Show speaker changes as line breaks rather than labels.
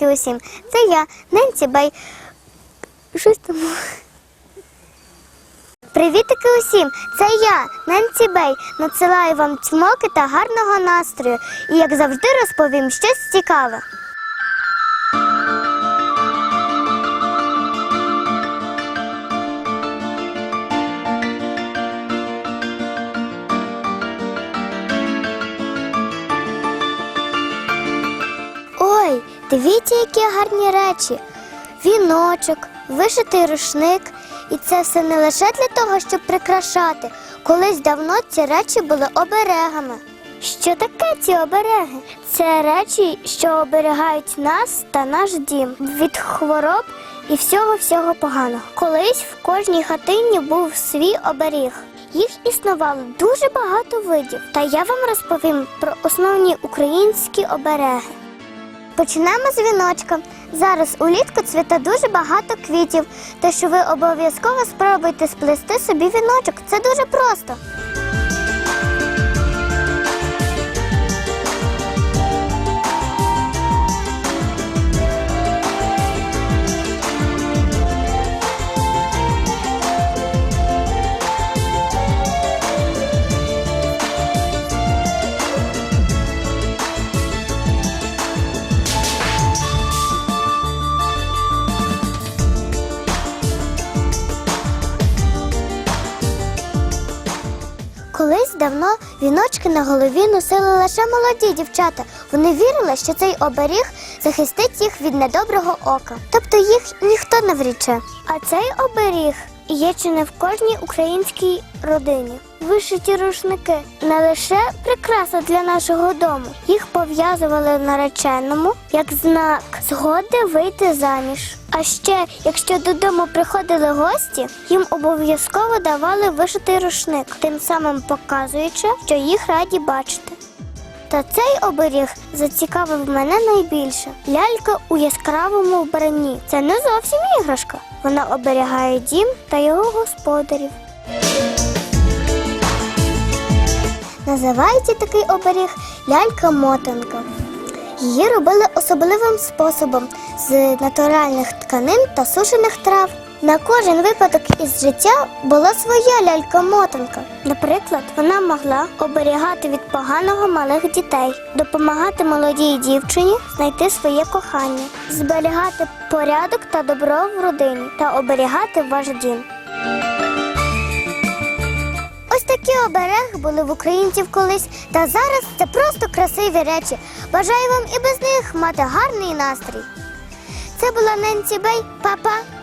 Привітики усім! Це я, Ненці Бей. Щось там. Привітики усім! Це я, Ненці Бей. Надсилаю вам цмоки та гарного настрою. І як завжди розповім щось цікаве. Дивіться, які гарні речі. Віночок, вишитий рушник. І це все не лише для того, щоб прикрашати. Колись давно ці речі були оберегами. Що таке ці обереги? Це речі, що оберігають нас та наш дім від хвороб і всього всього поганого. Колись в кожній хатині був свій оберіг. Їх існувало дуже багато видів, та я вам розповім про основні українські обереги. Почнемо з віночка. Зараз улітку цвіте дуже багато квітів, тому що ви обов'язково спробуйте сплести собі віночок. Це дуже просто. Колись давно віночки на голові носили лише молоді дівчата. Вони вірили, що цей оберіг захистить їх від недоброго ока. Тобто їх ніхто не вріче. А цей оберіг є чи не в кожній українській родині. Вишиті рушники не лише прикраса для нашого дому. Їх пов'язували нареченому як знак згоди вийти заміж. А ще, якщо додому приходили гості, їм обов'язково давали вишитий рушник, тим самим показуючи, що їх раді бачити. Та цей оберіг зацікавив мене найбільше. Лялька у яскравому вбранні. Це не зовсім іграшка. Вона оберігає дім та його господарів. Називається такий оберіг лялька-мотанка. Її робили особливим способом з натуральних тканин та сушених трав. На кожен випадок із життя була своя лялька-мотанка. Наприклад, вона могла оберігати від поганого малих дітей, допомагати молодій дівчині знайти своє кохання, зберігати порядок та добро в родині та оберігати ваш дім. Такі обереги були в українців колись, та зараз це просто красиві речі. Бажаю вам і без них мати гарний настрій. Це була Ненсі Бей, Па-па!